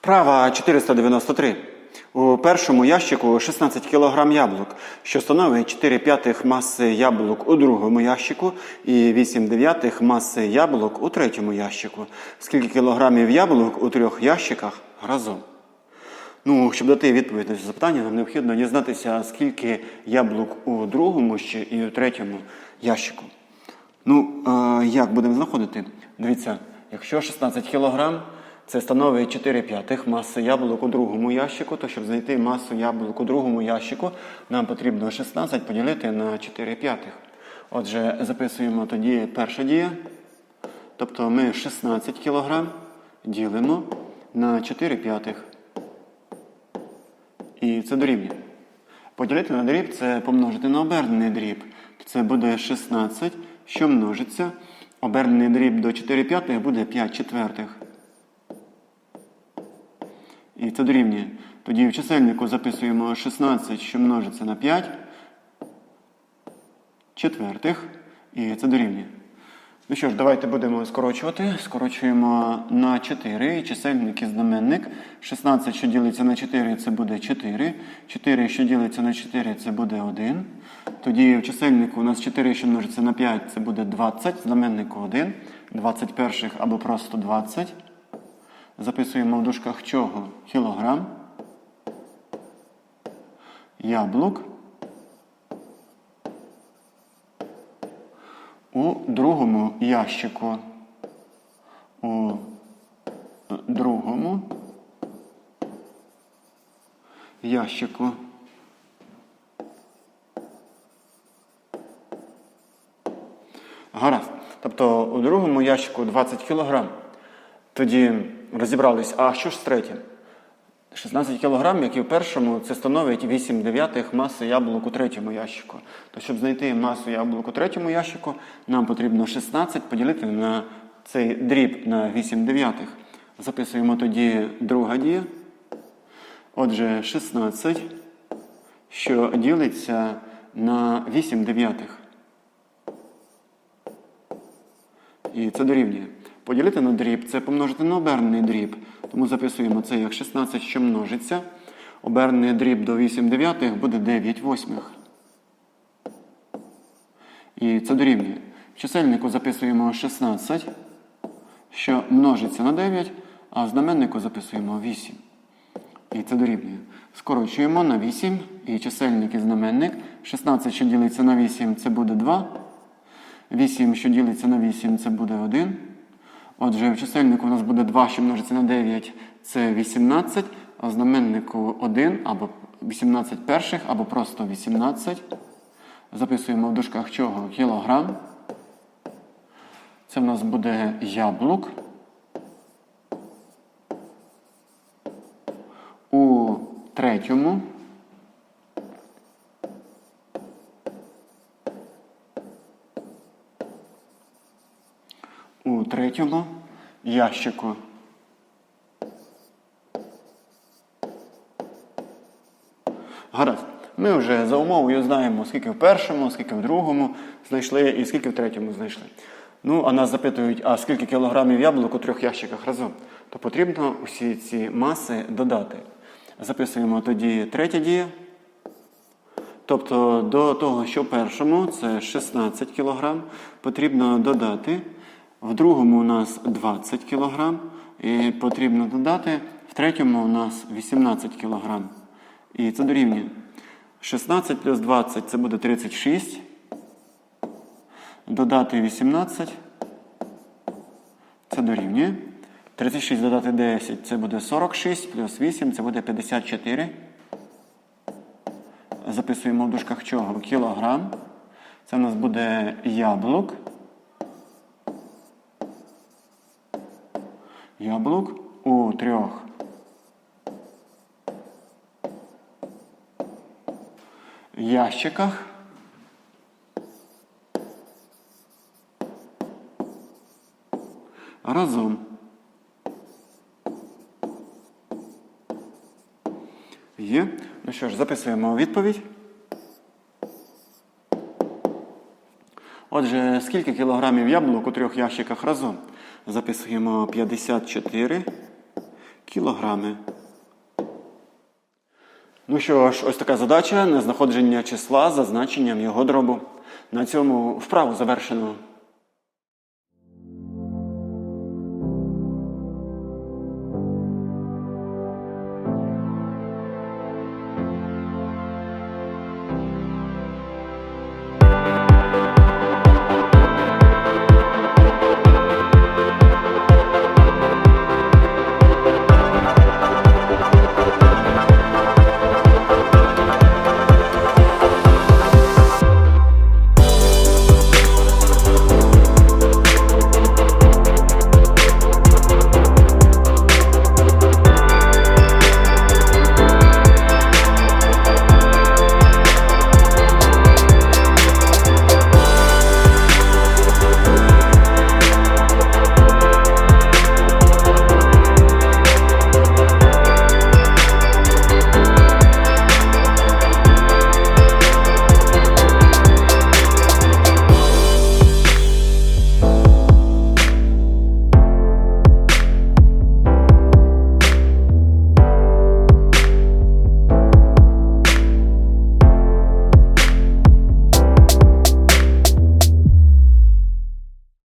Вправа 493. У першому ящику 16 кг яблук, що становить 4 п'ятих маси яблук у другому ящику і 8 дев'ятих маси яблук у третьому ящику. Скільки кілограмів яблук у трьох ящиках разом? Ну, щоб дати відповідь на це запитання, нам необхідно дізнатися, скільки яблук у другому ще і у третьому ящику. Ну, е, як будемо знаходити? Дивіться, якщо 16 кг, це становить 4 п'ятих маси яблук у другому ящику, то щоб знайти масу яблук у другому ящику, нам потрібно 16 поділити на 4 п'ятих. Отже, записуємо тоді перша дія. Тобто ми 16 кг ділимо на 4 п'ятих. І це дорівнює. Поділити на дріб це помножити на обернений дріб. Це буде 16, що множиться. Обернений дріб до 4 п'ятих буде 5 четвертих. І це дорівнює. Тоді в чисельнику записуємо 16, що множиться на 5 четвертих. І це дорівнює. Ну що ж, давайте будемо скорочувати. Скорочуємо на 4 чисельник і знаменник. 16, що ділиться на 4, це буде 4. 4, що ділиться на 4, це буде 1. Тоді в чисельнику у нас 4, що множиться на 5, це буде 20. Знаменнику 1. 21 або просто 20. Записуємо в дужках чого? Кілограм. Яблук. У другому ящику. У другому ящику. Гаразд. Тобто у другому ящику 20 кг. Тоді розібрались, а що ж з третім? 16 кг, як і в першому, це становить 8 дев'ятих маси яблук у третьому ящику. То щоб знайти масу яблук у третьому ящику, нам потрібно 16 поділити на цей дріб на 8 дев'ятих. Записуємо тоді друга дія. Отже, 16, що ділиться на 8 дев'ятих. І це дорівнює. Поділити на дріб це помножити на обернений дріб. Тому записуємо це як 16, що множиться. Обернений дріб до 8 дев'ятих буде 9 восьмих. І це дорівнює. В чисельнику записуємо 16, що множиться на 9, а в знаменнику записуємо 8. І це дорівнює. Скорочуємо на 8 і чисельник і знаменник. 16, що ділиться на 8, це буде 2. 8, що ділиться на 8, це буде 1. Отже, в чисельнику у нас буде 2, що множиться на 9, це 18, а в знаменнику 1 або 18 перших, або просто 18. Записуємо в дужках чого? Кілограм. Це в нас буде яблук. У третьому. У третьому ящику. Гаразд. Ми вже за умовою знаємо, скільки в першому, скільки в другому знайшли і скільки в третьому знайшли. Ну, а нас запитують, а скільки кілограмів яблук у трьох ящиках разом, то потрібно усі ці маси додати. Записуємо тоді третя дія. Тобто до того, що в першому це 16 кг, потрібно додати. В другому у нас 20 кг. І потрібно додати. В третьому у нас 18 кг. І це дорівнює. 16 плюс 20 це буде 36. Додати 18. Це дорівнює. 36 додати 10 це буде 46, плюс 8 це буде 54. Записуємо в дужках чого? Кілограм. Це у нас буде яблук. Яблук у трьох. Ящиках. Разом. Є. Ну що ж, записуємо відповідь. Отже, скільки кілограмів яблук у трьох ящиках разом? Записуємо 54, кілограми. Ну що ж, ось така задача на знаходження числа за значенням його дробу. На цьому вправу завершено.